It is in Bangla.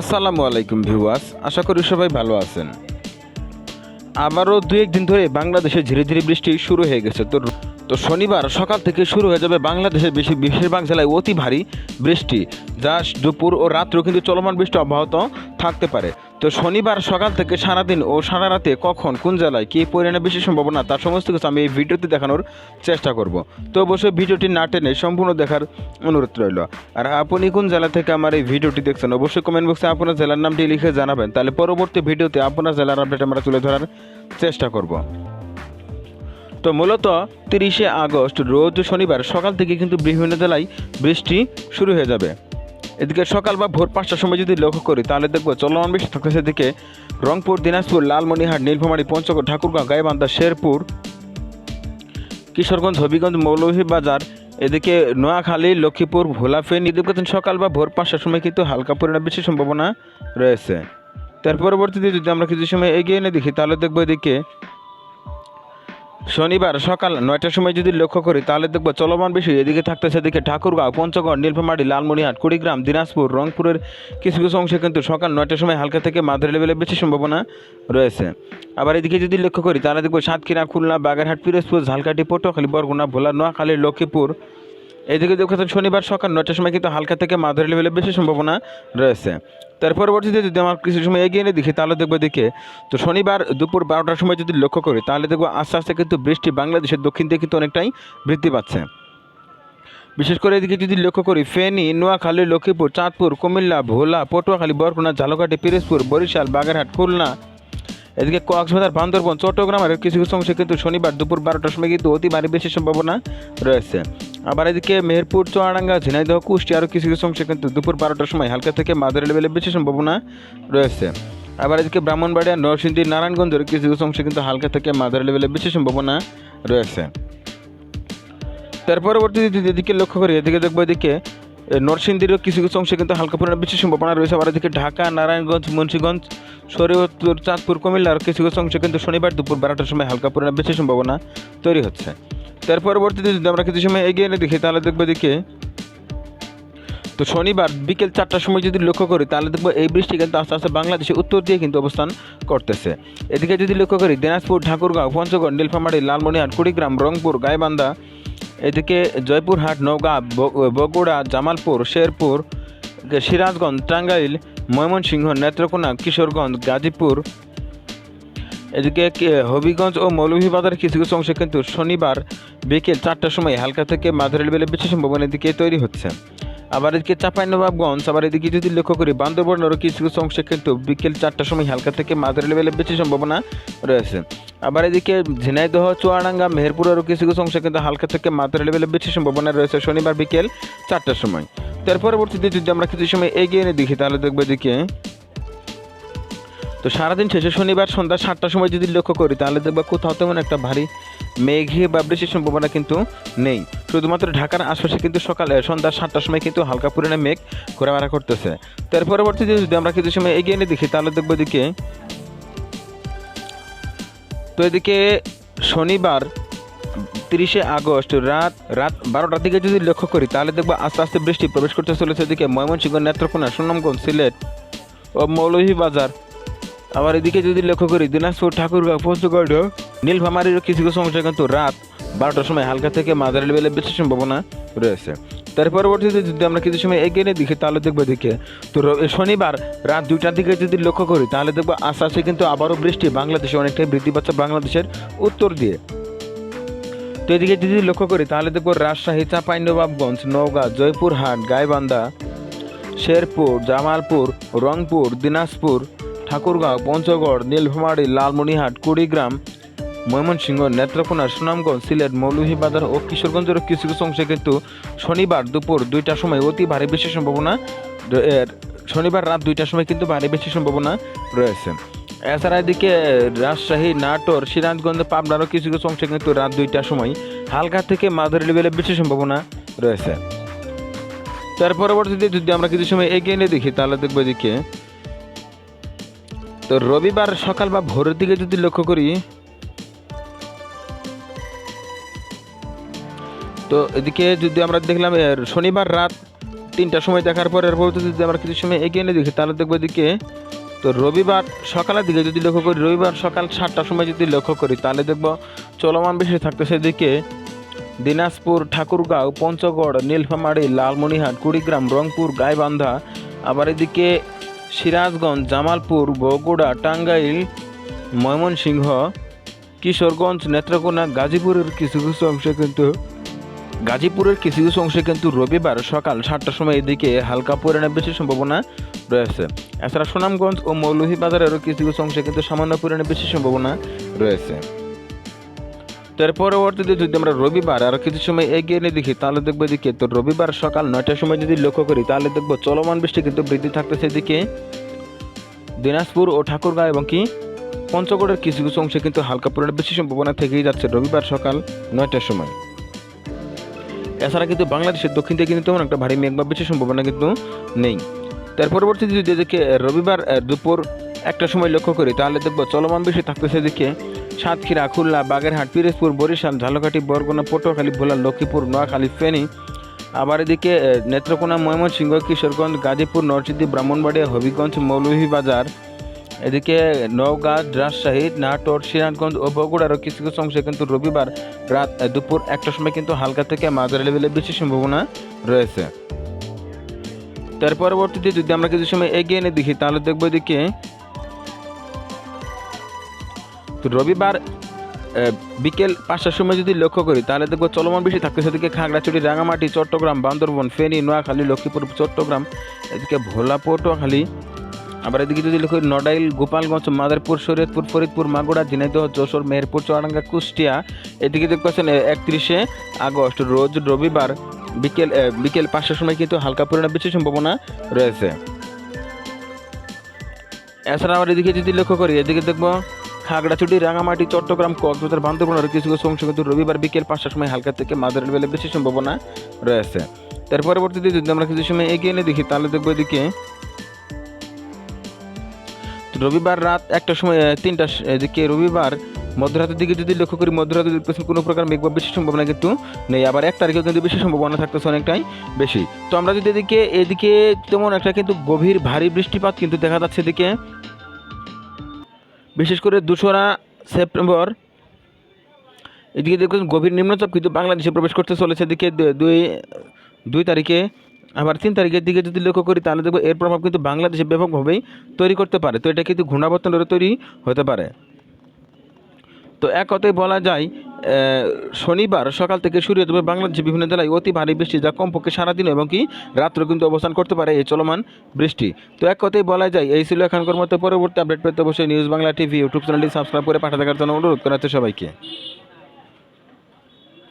আসসালামু আলাইকুম ভিউয়ার্স, আশা করি সবাই ভালো আছেন। আবারও দু একদিন ধরে বাংলাদেশে ধীরে ধীরে বৃষ্টি শুরু হয়ে গেছে। তো তো শনিবার সকাল থেকে শুরু হয়ে যাবে বাংলাদেশের বেশি বেশিরভাগ জেলায় অতি ভারী বৃষ্টি। যা দুপুর ও রাত্রেও কিন্তু চলমান বৃষ্টি অব্যাহত থাকতে পারে। তো শনিবার সকাল থেকে সারাদিন ও সারা রাতে কখন, কোন জেলায় কী পরিমাণে বেশি সম্ভাবনা, তার সমস্ত কিছু আমি এই ভিডিওতে দেখানোর চেষ্টা করব। তো অবশ্যই ভিডিওটি না টেনে সম্পূর্ণ দেখার অনুরোধ রইল। আর আপনি কোন জেলা থেকে আমার এই ভিডিওটি দেখছেন, অবশ্যই কমেন্ট বক্সে আপনার জেলার নামটি লিখে জানাবেন। তাহলে পরবর্তী ভিডিওতে আপনার জেলার আপডেট আমরা তুলে ধরার চেষ্টা করব। তো মূলত তিরিশে আগস্ট, রোজ শনিবার সকাল থেকে কিন্তু বিভিন্ন জেলায় বৃষ্টি শুরু হয়ে যাবে। এদিকে সকাল বা ভোর পাঁচটার সময় যদি লক্ষ্য করি, তাহলে দেখব চলমান বৃষ্টি থাকতেছে এদিকে রংপুর, দিনাজপুর, লালমনিহাট, নীলফামারী, পঞ্চগড়, ঠাকুরগাঁও, গাইবান্ধা, শেরপুর, কিশোরগঞ্জ, হবিগঞ্জ, মৌলভীবাজার, এদিকে নোয়াখালী, লক্ষ্মীপুর, ভোলাফেন কিন্তু সকাল বা ভোর পাঁচটার সময় কিন্তু হালকা পরিমাণে বেশি সম্ভাবনা রয়েছে। তার পরবর্তীতে যদি আমরা কিছু সময় এগিয়ে এনে দেখি, তাহলে দেখব এদিকে শনিবার সকাল নয়টার সময় যদি লক্ষ্য করি, তাহলে দেখব চলমান বেশি এদিকে থাকতেছে সেদিকে ঠাকুরগাঁও, পঞ্চগড়, নীলফামারী লালমনিহাট কুড়িগ্রাম, দিনাজপুর, রংপুরের কিছু কিছু অংশে কিন্তু সকাল নয়টার সময় হালকা থেকে মাঝারি লেভেলে বেশি সম্ভাবনা রয়েছে। আবার এদিকে যদি লক্ষ্য করি, তাহলে দেখব সাতক্ষীরা, খুলনা, বাগেরহাট, পিরোজপুর, ঝালকাঠি, পটুয়াখালী, বরগুনা, ভোলা, নোয়াখালী, লক্ষ্মীপুর। এদিকে দেখো শনিবার সকাল নয়টার সময় কিন্তু হালকা থেকে মাঝারি লেভেলে বেশি সম্ভাবনা রয়েছে। তার পরবর্তীতে যদি আমার কিছু সময় এগিয়ে এনে দেখি, তাহলে দেখব দিকে তো শনিবার দুপুর বারোটার সময় যদি লক্ষ্য করি, তাহলে দেখব আস্তে আস্তে কিন্তু বৃষ্টি বাংলাদেশের দক্ষিণ দিকে কিন্তু অনেকটাই বৃদ্ধি পাচ্ছে। বিশেষ করে এদিকে যদি লক্ষ্য করি, ফেনী, নোয়াখালী, লক্ষ্মীপুর, চাঁদপুর, কুমিল্লা, ভোলা, পটুয়াখালী, বরগুনা, ঝালকাঠি, পিরোজপুর, বরিশাল, বাগেরহাট, খুলনা, এদিকে কক্সবাজার, বান্দরবন, চট্টগ্রামের কিছু কিছু অংশে কিন্তু শনিবার দুপুর বারোটার সময় কিন্তু অতি ভারী বেশি সম্ভাবনা রয়েছে। আবার এদিকে মেহেরপুর, চুয়াডাঙ্গা, ঝিনাইদহ কুষ্টি আরও কিছু কিছু অংশে কিন্তু দুপুর বারোটার সময় হালকা থেকে মাঝারি লেভেলে বেশি সম্ভাবনা রয়েছে। আবার এদিকে ব্রাহ্মণবাড়িয়া, নরসিংদী নারায়ণগঞ্জের কিছু কিছু অংশে কিন্তু হালকা থেকে মাঝারি লেভেলে বেশি সম্ভাবনা রয়েছে। তার পরবর্তীতে এদিকে লক্ষ্য করি, এদিকে দেখব এদিকে নরসিংদীরও কিছু কিছু অংশে কিন্তু হালকা পরিমাণে বেশি সম্ভাবনা রয়েছে। আবার এদিকে ঢাকা, নারায়ণগঞ্জ, মুন্সিগঞ্জ, শরীয়তপুর, চাঁদপুর কুমিল্লার কিছু কিছু অংশে কিন্তু শনিবার দুপুর বারোটার সময় হালকা পরিমাণে বেশি সম্ভাবনা তৈরি হচ্ছে। তার পরবর্তীতে যদি আমরা কিছু সময় এগিয়ে এনে দেখি, তাহলে দেখব এদিকে তো শনিবার বিকেল চারটার সময় যদি লক্ষ্য করি, তাহলে দেখব এই বৃষ্টি কিন্তু আস্তে আস্তে বাংলাদেশের উত্তর দিয়ে কিন্তু অবস্থান করতেছে। এদিকে যদি লক্ষ্য করি, দিনাজপুর, ঠাকুরগাঁও, পঞ্চগড়, নীলফামারী, লালমনিহাট, কুড়িগ্রাম, রংপুর, গাইবান্ধা, এদিকে জয়পুরহাট, নওগাঁ বগুড়া, জামালপুর, শেরপুর, সিরাজগঞ্জ, টাঙ্গাইল, ময়মনসিংহ, নেত্রকোনা, কিশোরগঞ্জ, গাজীপুর এদিকে হবিগঞ্জ ও মৌলভীবাজারের কিছু কিছু অংশে কিন্তু শনিবার বিকেল চারটার সময় হালকা থেকে মাঝারি লেভেলে বেশি সম্ভাবনা দিকে তৈরি হচ্ছে। আবার এদিকে চাঁপাইনবাবগঞ্জ, আবার এদিকে যদি লক্ষ্য করি বান্দরবনেরও কিছু কিছু অংশে কিন্তু বিকেল চারটার সময় হালকা থেকে মাঝারি লেভেলে বেশি সম্ভাবনা রয়েছে। আবার এদিকে ঝিনাইদহ, চুয়াডাঙ্গা মেহেরপুরেরও কিছু কিছু অংশে কিন্তু হালকা থেকে মাঝারি লেভেলে বেশি সম্ভাবনা রয়েছে শনিবার বিকেল চারটার সময়। তার পরবর্তীতে যদি আমরা কিছু সময় এগিয়ে এনে দেখি, তাহলে দেখব এদিকে তো সারাদিন শেষে শনিবার সন্ধ্যা সাতটার সময় যদি লক্ষ্য করি, তাহলে দেখব কোথাও তেমন একটা ভারী মেঘে বা বৃষ্টির সম্ভাবনা কিন্তু নেই। শুধুমাত্র ঢাকার আশপাশে কিন্তু সকালে, সন্ধ্যা সাতটার সময় কিন্তু হালকা পরিমাণে মেঘ ঘোরাফেরা করতেছে। তার পরবর্তীতে যদি আমরা কিছু সময় এগিয়ে এনে দেখি, তাহলে দেখব এদিকে, তো এদিকে শনিবার তিরিশে আগস্ট রাত রাত বারোটার দিকে যদি লক্ষ্য করি, তাহলে দেখব আস্তে আস্তে বৃষ্টি প্রবেশ করতে চলেছে এদিকে ময়মনসিংহ নেত্রকোনা, সুনামগঞ্জ, সিলেট ও মৌলভীবাজার। আবার এদিকে যদি লক্ষ্য করি, দিনাজপুর ঠাকুরগাঁও পঞ্চগড় নীলফামারিরও কিছু কিছু অংশে কিন্তু রাত বারোটার সময় হালকা থেকে মাঝারি লেভেলে বেশি সম্ভাবনা রয়েছে। তার পরবর্তীতে যদি আমরা কিছু সময় এগিয়ে নিয়ে দেখি, তাহলে দেখব এদিকে, তো শনিবার রাত দুইটার দিকে যদি লক্ষ্য করি, তাহলে দেখব আস্তে কিন্তু আবারও বৃষ্টি, বাংলাদেশে অনেকটাই বৃদ্ধি পাচ্ছে বাংলাদেশের উত্তর দিয়ে। তো এদিকে যদি লক্ষ্য করি, তাহলে দেখব রাজশাহী চাঁপাইনবাবগঞ্জ নওগাঁ, জয়পুরহাট, গাইবান্ধা, শেরপুর, জামালপুর, রংপুর, দিনাজপুর ঠাকুরগাঁও পঞ্চগড় নীলফামারী, লালমনিহাট, কুড়িগ্রাম, ময়মনসিংহ, নেত্রকোনা, সুনামগঞ্জ, সিলেট, মৌলভীবাজার ও কিশোরগঞ্জের কিছু কিছু অংশে কিন্তু শনিবার দুপুর দুইটার সময় অতি ভারী বেশি সম্ভাবনা শনিবার রাত দুইটার সময় কিন্তু ভারী বেশি সম্ভাবনা রয়েছে। এছাড়া এদিকে রাজশাহী, নাটোর, সিরাজগঞ্জ, পাবনারও কিছু কিছু অংশে কিন্তু রাত দুইটার সময় হালকা থেকে মাঝারি লেভেলে বেশি সম্ভাবনা রয়েছে। তার পরবর্তীতে যদি আমরা কিছু সময় এগিয়ে নিয়ে দেখি, তাহলে দেখব এদিকে তো রবিবার সকাল বা ভোরের দিকে যদি লক্ষ্য করি, তো এদিকে যদি আমরা দেখলাম শনিবার রাত তিনটার সময় দেখার পরে, এরপর যদি আমরা কিছু সময় এগিয়ে নিয়ে দেখি, তাহলে দেখব এদিকে, তো রবিবার সকালের দিকে যদি লক্ষ্য করি, রবিবার সকাল সাতটার সময় যদি লক্ষ্য করি, তাহলে দেখব চলমান বেশি থাকতেছে এদিকে দিনাজপুর, ঠাকুরগাঁও, পঞ্চগড়, নীলফামারী লালমনিহাট কুড়িগ্রাম, রংপুর, গাইবান্ধা। আবার এদিকে সিরাজগঞ্জ, জামালপুর, বগুড়া, টাঙ্গাইল, ময়মনসিংহ, কিশোরগঞ্জ, নেত্রকোনা, গাজীপুরের কিছু কিছু অংশে কিন্তু গাজীপুরের কিছু কিছু অংশে কিন্তু রবিবার সকাল সাতটার সময় এদিকে হালকা পরিমাণে বেশি সম্ভাবনা রয়েছে। এছাড়া সুনামগঞ্জ ও মৌলভীবাজারেরও কিছু কিছু অংশে কিন্তু সামান্য পরিমাণে বেশি সম্ভাবনা রয়েছে। তো এর পরবর্তীতে যদি আমরা রবিবার আরও কিছু সময় এগিয়ে নিয়ে দেখি, তাহলে দেখব এদিকে তো রবিবার সকাল নয়টার সময় যদি লক্ষ্য করি, তাহলে দেখব চলমান বৃষ্টি কিন্তু বৃদ্ধি থাকতেছে এদিকে। দিনাজপুর ও ঠাকুরগাঁও এবং কি পঞ্চগড়ের কিছু কিছু অংশে কিন্তু হালকা পরিমাণে বেশি সম্ভাবনা থেকেই যাচ্ছে রবিবার সকাল নয়টার সময়। এছাড়া কিন্তু বাংলাদেশের দক্ষিণ থেকে কিন্তু তেমন একটা ভারী মেঘ বা বেশি সম্ভাবনা কিন্তু নেই। তার পরবর্তীতে যদি এদিকে রবিবার দুপুর একটা সময় লক্ষ্য করি, তাহলে দেখব চলমান বেশি থাকতেছে এদিকে। সাতক্ষীরা, খুলনা, বাগেরহাট, পিরোজপুর, বরিশাল, ঝালকাঠি, বরগুনা, পটুয়াখালী, ভোলা, লক্ষ্মীপুর, নোয়াখালী, ফেনী। আবার এদিকে নেত্রকোনা, ময়মনসিংহ, কিশোরগঞ্জ, গাজীপুর, নরসিংদী, ব্রাহ্মণবাড়িয়া, হবিগঞ্জ, মৌলভীবাজার। এদিকে, নওগাঁ, রাজশাহী, নাটোর, সিরাজগঞ্জ ও বগুড়ারও কিছু কিছু অংশে কিন্তু রবিবার রাত দুপুর একটার সময় কিন্তু হালকা থেকে মাঝারি লেভেলে বেশি সম্ভাবনা রয়েছে। তার পরবর্তীতে যদি আমরা কিছু সময় এগিয়ে এনে দেখি, তাহলে দেখব এদিকে রবিবার বিকেল পাঁচটার সময় যদি লক্ষ্য করি, তাহলে দেখব চলমান বেশি থাকতে সেদিকে খাগড়াছড়ি, রাঙামাটি, চট্টগ্রাম, বান্দরবন, ফেনী, নোয়াখালী, লক্ষ্মীপুর, চট্টগ্রাম, এদিকে ভোলা, পটুয়াখালী। আবার এদিকে যদি লক্ষ্য করি, নড়াইল, গোপালগঞ্জ, মাদারপুর, শরীয়তপুর, ফরিদপুর, মাগুরা, ঝিনাইদহ, যশোর, মেহেরপুর, চুয়াডাঙ্গা, কুষ্টিয়া। এদিকে দেখতে পাচ্ছেন একত্রিশে আগস্ট, রোজ রবিবার বিকেল বিকেল পাঁচটার সময় কিন্তু হালকা পরিমাণে বেশি সম্ভাবনা রয়েছে। এছাড়া আবার এদিকে যদি লক্ষ্য করি, এদিকে দেখব খাগড়াছড়ি, রাঙামাটি, চট্টগ্রাম, কক্সবাজার, বান্দরবনের কিছু কিছু অংশ কিন্তু রবিবার বিকেল পাঁচটার সময় হালকা থেকে মাঝারি বেলে বেশি সম্ভাবনা রয়েছে। তার পরবর্তীতে যদি আমরা কিছু সময় এগিয়ে এনে দেখি, তাহলে দেখব এদিকে রবিবার রাত একটার সময় তিনটা এদিকে রবিবার মধ্যরাতের দিকে যদি লক্ষ্য করি মধ্যরাতে দেখতেছি কোনো প্রকার মেঘ বা বেশি সম্ভাবনা কিন্তু নেই। আবার এক তারিখেও কিন্তু বেশি সম্ভাবনা থাকতেছে অনেকটাই বেশি। তো আমরা যদি এদিকে এদিকে তেমন একটা কিন্তু গভীর ভারী বৃষ্টিপাত কিন্তু দেখা যাচ্ছে এদিকে বিশেষ করে দোসরা সেপ্টেম্বর। এদিকে দেখুন, গভীর নিম্নচাপ কিন্তু বাংলাদেশে প্রবেশ করতে চলেছে। এদিকে দুই দুই তারিখে, আবার তিন তারিখের দিকে যদি লক্ষ্য করি, তাহলে দেখব এর প্রভাব কিন্তু বাংলাদেশে ব্যাপকভাবেই তৈরি করতে পারে। তো এটা কিন্তু ঘূর্ণাবর্তন তৈরি হতে পারে। তো এক কথায় বলা যায় শনিবার সকাল থেকে শুরু হতে বাংলাদেশের বিভিন্ন জেলায় অতি ভারী বৃষ্টি যা কমপক্ষে সারাদিন এবং কি রাত্রেও কিন্তু অবস্থান করতে পারে এই চলমান বৃষ্টি। তো এক কথায় বলা যায়, এই ছিল এখনকার মতো পরবর্তী আপডেট পেতে অবশ্যই নিউজ বাংলা টিভি ইউটিউব চ্যানেলটি সাবস্ক্রাইব করে পাঠাতে দেখার জন্য অনুরোধ করা হচ্ছে সবাইকে।